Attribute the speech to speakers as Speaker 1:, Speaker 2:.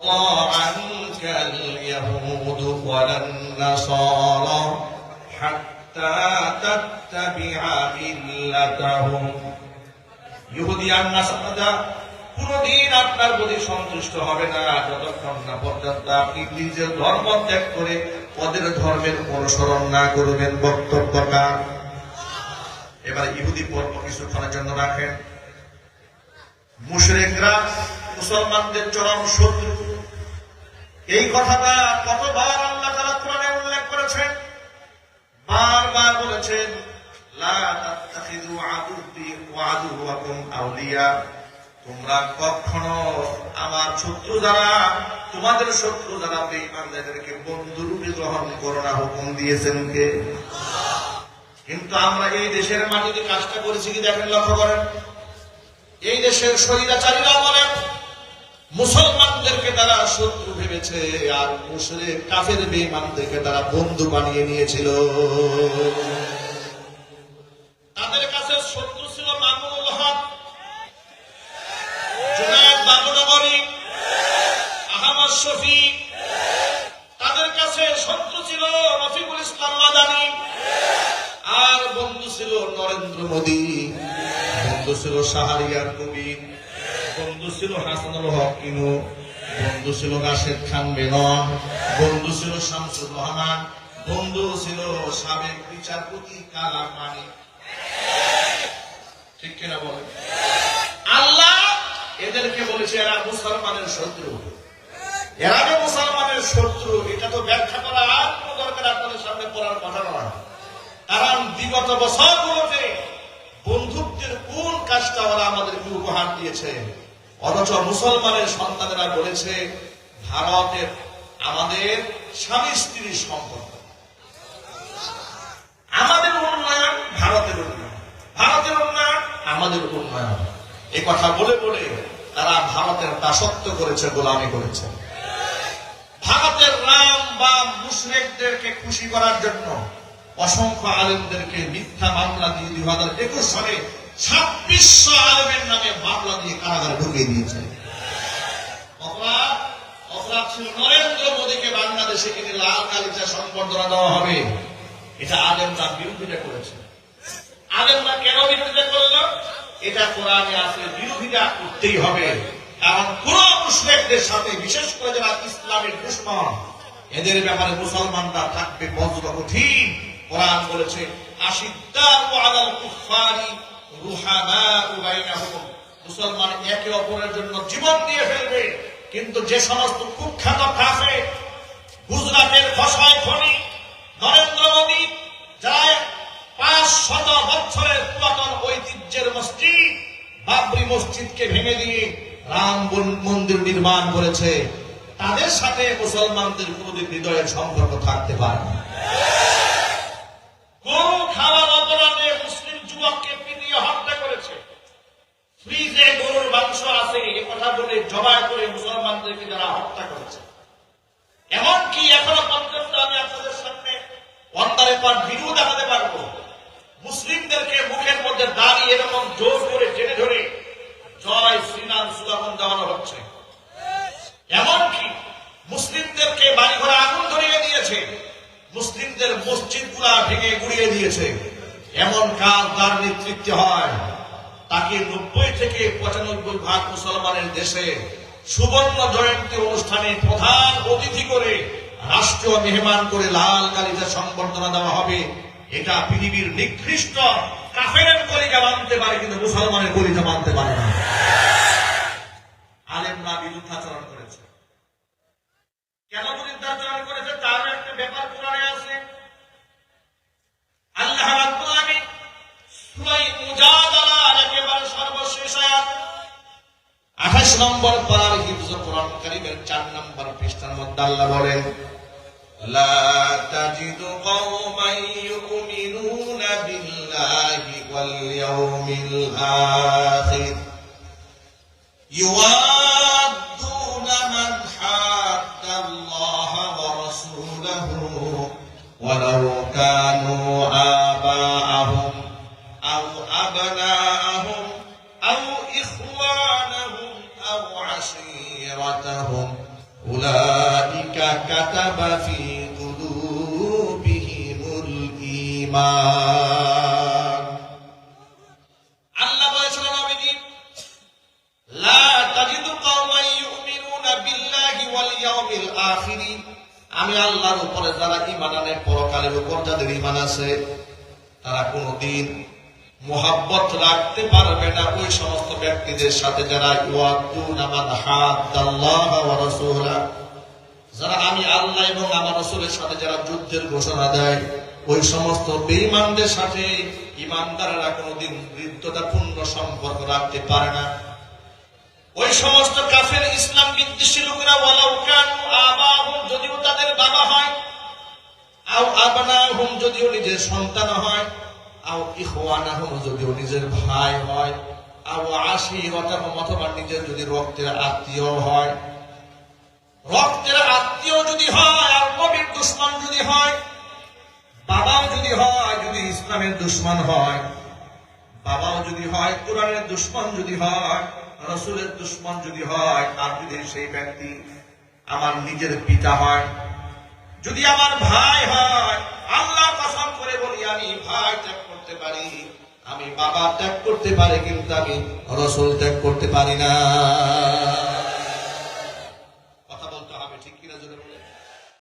Speaker 1: عنك اليهود ولا النصارى حتى تتبع ملتهم ইহুদি আর নাসারা কোনদিন আপনার প্রতি সন্তুষ্ট হবে না যতক্ষণ না পর্যন্ত আপনি নিজের ধর্ম ত্যাগ করে ওদের ধর্মের অনুসরণ না করবেন বক্তব্যটা এবার ইহুদি পর্ব কিছুক্ষণের জন্য রাখেন মুশরিকরা মুসলমানদের চরম শত্রু এই কথাটা কতবার আল্লাহ তাআলা কোরআনে উল্লেখ করেছেন? বারবার বলেছেন তোমরা কখনো আমার শত্রু যারা, তোমাদের শত্রু যারা বেঈমানদেরকে বন্ধু রূপে গ্রহণ করো না, হুকুম দিয়েছেন কে? কিন্তু আমরা এই দেশের মাটিতে কাজটা করেছি কি দেখেন লক্ষ্য করেন। এই দেশের স্বৈরাচারীরা বলেন মুসলমানদেরকে তারা শত্রু ভেবেছে, আর মুসলিম কাফের, বেঈমানদেরকে তারা বন্ধু বানিয়ে নিয়েছিল। তাদের কাছে শত্রু ছিল মামুনুল হক আর বন্ধু ছিল নরেন্দ্র মোদী, বন্ধু ছিল শাহরিয়ার কবির। বন্ধু ছিল হাসানুল হক ইনু, বন্ধু ছিল রাশেদ খান বেনন বন্ধু ছিল শামসুর রহমান, বন্ধু ছিল সাবেক বিচারপতি কালা মানিক। ঠিক কিনা বলেন? আল্লাহ এদেরকে বলেছে, এরা মুসলমানের শত্রু। এরা যে মুসলমানের শত্রু, এটা তো ব্যাখ্যা করা আর কোনো দরকার আপনাদের সামনে পড়ার কথা নয়। কারণ বিগত বছরগুলোতে বন্ধুত্বের কোন কাজটা ওরা আমাদেরকে উপহার দিয়েছে? অথচ মুসলমানের সন্তানেরা বলেছে, ভারতের আমাদের স্বামী স্ত্রীর সম্পর্ক। আমাদের উন্নয়ন ভারতের উন্নয়ন। ভারতের উন্নয়ন আমাদের উন্নয়ন। এই কথা বলে বলে তারা ভারতের দাসত্ব করেছে, গোলামি করেছে। ভারতের রাম বা মুসলিমদেরকে খুশি করার জন্য অসংখ্য আলেমদেরকে মিথ্যা মামলা দিয়ে দুই হাজার একুশ সালে ছাব্বিশশো আলেমের নামে মামলা দিয়ে কারাগারে ঢুকিয়ে দিয়েছে। নরেন্দ্র মোদীকে বাংলাদেশে কিনে লাল কালিচা সম্বর্ধনা দেওয়া হবে। এটা আলেমরা বিরোধিতা করেছে। আলেমরা কেন বিরোধিতা করল? এটা কোরআনে আছে, বিরোধিতা করতেই হবে। কারণ কোন মুসলিমদের সাথে, বিশেষ করে যারা ইসলামের দুশ্মন, এদের ব্যাপারে মুসলমানরা থাকবে বজ্র কঠিন কোরআন বলেছে আশিদ্দাতু আলাল কুফারি মুসলমান একে অপরের জন্য জীবন দিয়ে ফেলবে, কিন্তু যে সমস্ত কুখ্যাত কাফে গুজরাটের ফসায় খনি নরেন্দ্র মোদী যারা পাঁচ শত বছরের পুরাতন ঐতিহ্যের মসজিদ, বাবরি মসজিদকে ভেঙে দিয়ে রাম মন্দির নির্মাণ করেছে, তাদের সাথে মুসলমানদের কোনদিন হৃদয়ের সম্পর্ক থাকতে পারে না গরু খাওয়ার অপরাধে মুসলিম যুবককে পিটিয়ে হত্যা করেছে ফ্রিজে গরুর মাংস আছে এ কথা বলে জবাই করে মুসলমানদেরকে যারা হত্যা করেছে। এমনকি এখনও পর্যন্ত আমি আপনাদের সামনে অন্তারে পর ভিডিও দেখাতে পারব। মুসলিমদেরকে মুখের মধ্যে দাঁড়িয়ে এরকম জোর করে টেনে ধরে জয় শ্রীরাম সুদামন দেওয়ানো হচ্ছে। এমনকি মুসলিমদেরকে বাড়ি ঘরে আগুন ধরিয়ে দিয়েছে। মুসলিমদের মসজিদগুলা ভেঙে গুড়িয়ে দিয়েছে। এমন কাজ তার নেতৃত্বে হয়? তাকে নব্বই থেকে পঁচানব্বই ভাগ মুসলমানের দেশে সুবর্ণ জয়ন্তী অনুষ্ঠানে প্রধান অতিথি করে রাষ্ট্রীয় মেহমান করে লাল কালিজা সংবর্ধনা দেওয়া হবে। এটা পৃথিবীর নিকৃষ্ট কাফেরের কলিজা মানতে পারে, কিন্তু মুসলমানের কলিজা মানতে পারে না। আলেমরা বিরুদ্ধাচরণ করেছে কেন বিরুদ্ধাচরণ করেছে তারও একটা ব্যাপার কোরআনে আছে আল্লাহ রাব্বুল আলামিন সূরা মুজাদালার একেবারে সর্বশেষ আয়াত 28 নম্বর পারার হিফজ কোরআন কারীমের 4 নম্বর পৃষ্ঠার মধ্যে আল্লাহ বলেন لا تجد قوما يؤمنون بالله واليوم الآخر يوادون من حاد الله ورسوله ولو كانوا آباءهم أو أبناءهم أو إخوانهم أو عشيرتهم উলাইকা কাতাবা ফি কুলুবিহিমুল ঈমান। আল্লাহ বলেছেন নবীজি, লা তাজিদু কওমান ইউমিনুনা বিল্লাহি ওয়াল ইয়াউমিল আমি আল্লাহর উপরে যারা ঈমান আনে, পরকালের উপর যাদের ঈমান আছে, তারা কোনোদিন মোহাব্বত রাখতে পারবে না ওই সমস্ত ব্যক্তিদের সাথে যারা যারা আমি আল্লাহ এবং আমার রসুলের সাথে যারা যুদ্ধের ঘোষণা দেয়, ওই সমস্ত বেঈমানদের সাথে ইমানদারেরা কোনোদিন হৃদ্যতাপূর্ণ সম্পর্ক রাখতে পারে না। ওই সমস্ত কাফের ইসলাম বিদ্বেষী লোকেরা যদিও তাদের বাবা হয়, আও আবনাহুম, যদিও নিজের সন্তান হয়। আও যদিও নিজের ভাই হয়, আও আশিরাতাহুম অথবা নিজের যদি রক্তের আত্মীয় হয়। রক্তের আত্মীয় যদি হয় দুশ্মন যদি হয়, বাবাও যদি হয়, যদি ইসলামের দুশ্মন হয়, বাবাও যদি হয়, কোরআনের দুশ্মন যদি হয়, রসুলের দুশ্মন যদি হয়, আর যদি সেই ব্যক্তি আমার নিজের পিতা হয়, যদি আমার ভাই হয় আল্লাহ কসম করে ত্যাগ করতে পারি, আমি বাবা ত্যাগ করতে পারি, কিন্তু আমি রসুল ত্যাগ করতে পারি না।